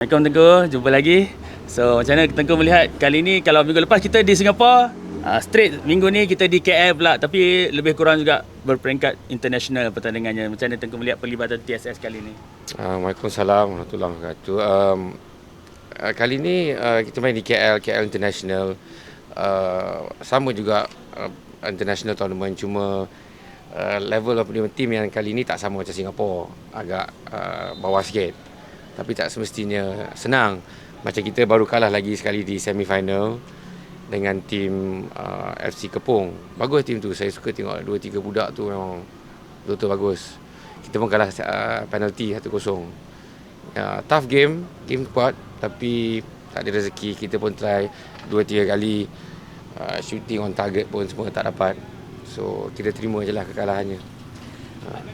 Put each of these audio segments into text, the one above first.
Assalamualaikum Tengku, jumpa lagi. So macam mana Tengku melihat kali ni kalau minggu lepas kita di Singapura, uh, straight minggu ni kita di KL pula tapi lebih kurang juga berperingkat international pertandingannya. Macam mana Tengku melihat pelibatan TSS kali ni? Waalaikumsalam warahmatullahi wabarakatuh. Um, uh, kali ni uh, kita main di KL, KL International. Uh, sama juga uh, international tournament cuma uh, level of team yang kali ni tak sama macam Singapura. Agak uh, bawah sikit. Tapi tak semestinya senang. Macam kita baru kalah lagi sekali di semi final dengan tim uh, FC Kepung. Bagus tim tu. Saya suka tengok dua tiga budak tu memang betul-betul bagus. Kita pun kalah uh, penalty 1-0. Uh, tough game, game kuat tapi tak ada rezeki. Kita pun try 2-3 kali uh, shooting on target pun semua tak dapat. So kita terima je lah kekalahannya.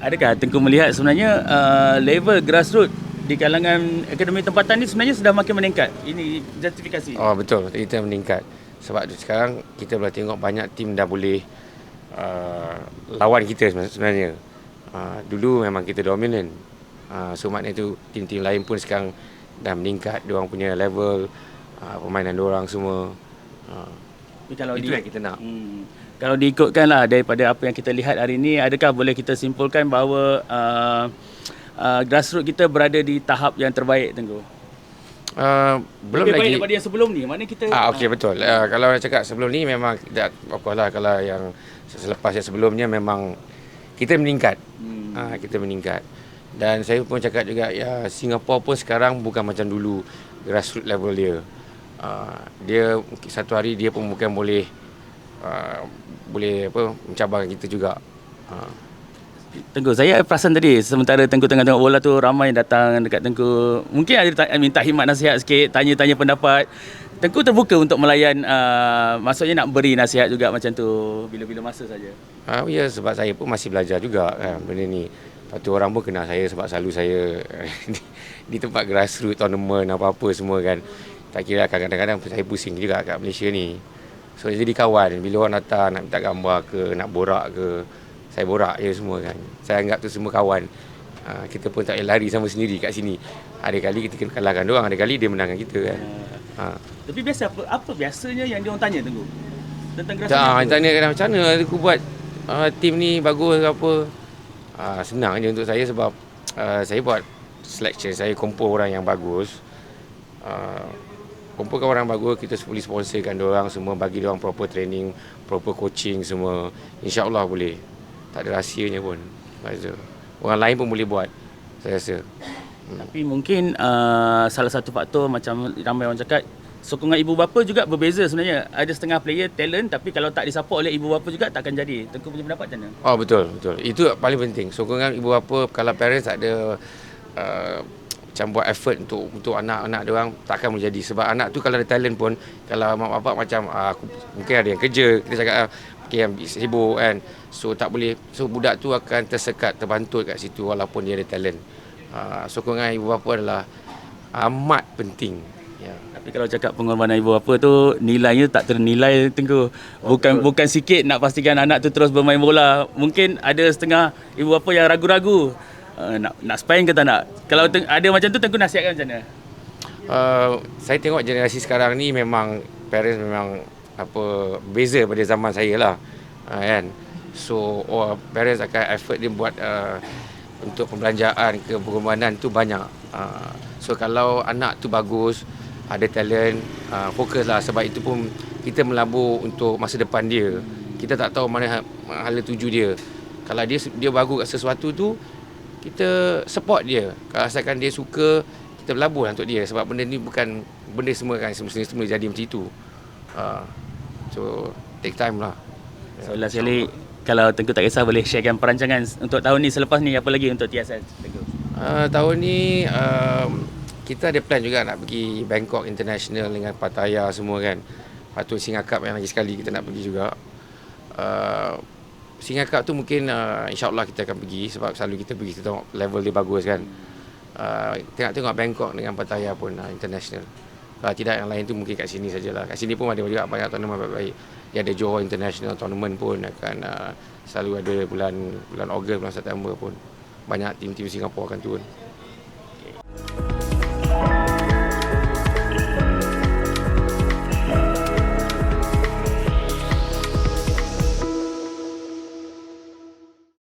Adakah Tengku melihat sebenarnya uh, level grassroots di kalangan akademi tempatan ni sebenarnya sudah makin meningkat. Ini justifikasi. Oh betul, kita meningkat. Sebab tu sekarang kita boleh tengok banyak tim dah boleh uh, lawan kita sebenarnya. Uh, dulu memang kita dominan. Uh, so maknanya tu tim-tim lain pun sekarang dah meningkat. Dia orang punya level uh, permainan dia orang semua. Uh, kalau itu di, yang kita nak. Hmm, kalau diikutkan lah daripada apa yang kita lihat hari ini, adakah boleh kita simpulkan bahawa uh, uh, grassroots kita berada di tahap yang terbaik Tengku? Uh, belum Lebih lagi baik daripada yang sebelum ni. Mana kita Ah okey betul. Uh, kalau nak cakap sebelum ni memang tidak apa lah kalau yang selepas yang sebelumnya memang kita meningkat. Hmm. Uh, kita meningkat. Dan saya pun cakap juga ya Singapura pun sekarang bukan macam dulu grassroots level dia. Uh, dia satu hari dia pun bukan boleh uh, boleh apa mencabarkan kita juga. Uh. Tengku, saya perasan tadi sementara Tengku tengah tengok bola tu ramai datang dekat Tengku. Mungkin ada ta- minta khidmat nasihat sikit, tanya-tanya pendapat. Tengku terbuka untuk melayan uh, maksudnya nak beri nasihat juga macam tu bila-bila masa saja. Uh, ya sebab saya pun masih belajar juga kan benda ni. Lepas tu orang pun kenal saya sebab selalu saya di, di tempat grassroots tournament apa-apa semua kan. Tak kira kadang-kadang saya pusing juga kat Malaysia ni. So jadi kawan bila orang datang nak minta gambar ke, nak borak ke, saya borak je semua kan. Saya anggap tu semua kawan. Ha, kita pun tak lari sama sendiri kat sini. Ada kali kita kena kalahkan dia orang, ada kali dia menangkan kita kan. Ha. Tapi biasa apa apa biasanya yang dia orang tanya Tengku? Tentang Tak, grassroots. tanya kadang macam mana aku buat uh, tim ni bagus ke apa. Uh, senang je untuk saya sebab uh, saya buat selection, saya kumpul orang yang bagus. Uh, kumpulkan orang bagus, kita boleh sponsorkan dia orang semua, bagi dia orang proper training, proper coaching semua. InsyaAllah boleh. Tak ada rahsianya pun. Rasa. Orang lain pun boleh buat, saya rasa. Tapi mungkin uh, salah satu faktor macam ramai orang cakap sokongan ibu bapa juga berbeza sebenarnya. Ada setengah player talent tapi kalau tak disupport oleh ibu bapa juga takkan jadi. Tengku punya pendapat macam mana? Oh betul betul. Itu paling penting. Sokongan ibu bapa kalau parents tak ada uh, macam buat effort untuk untuk anak-anak dia orang takkan boleh jadi sebab anak tu kalau ada talent pun kalau mak bapak macam uh, aku mungkin ada yang kerja kita cakap uh, okay, yang sibuk kan so tak boleh so budak tu akan tersekat terbantut kat situ walaupun dia ada talent uh, sokongan ibu bapa adalah amat penting ya Tapi kalau cakap pengorbanan ibu bapa tu nilainya tak ternilai tengku. Bukan bukan sikit nak pastikan anak tu terus bermain bola. Mungkin ada setengah ibu bapa yang ragu-ragu uh, nak nak spine ke tak nak. Kalau teng- ada macam tu tengku nasihatkan macam mana? Uh, saya tengok generasi sekarang ni memang parents memang apa beza pada zaman saya lah uh, kan? So oh, parents akan effort dia buat uh, untuk pembelanjaan ke pengorbanan tu banyak uh, so kalau anak tu bagus ada talent uh, fokus lah. Sebab itu pun kita melabur untuk masa depan dia. Kita tak tahu mana ha- hala tuju dia. Kalau dia dia bagus kat sesuatu tu kita support dia. Kalau asalkan dia suka kita berlabur lah untuk dia. Sebab benda ni bukan benda semua kan semestinya semua jadi macam itu. Uh, so take time lah. So last sekali kalau tengku tak kisah boleh sharekan perancangan untuk tahun ni. Selepas ni apa lagi untuk TSS tengku. uh, tahun ni um, kita ada plan juga nak pergi Bangkok International dengan Pattaya semua kan. Patut Singa Cup yang lagi sekali kita nak pergi juga. Uh, Singa tu mungkin uh, insyaAllah kita akan pergi sebab selalu kita pergi kita tengok level dia bagus kan. Uh, tengok-tengok Bangkok dengan Pattaya pun uh, international kalau tidak yang lain tu mungkin kat sini sajalah. Kat sini pun ada juga banyak tournament baik-baik. Dia ada Johor International Tournament pun akan uh, selalu ada bulan bulan Ogos bulan September pun. Banyak tim-tim Singapura akan turun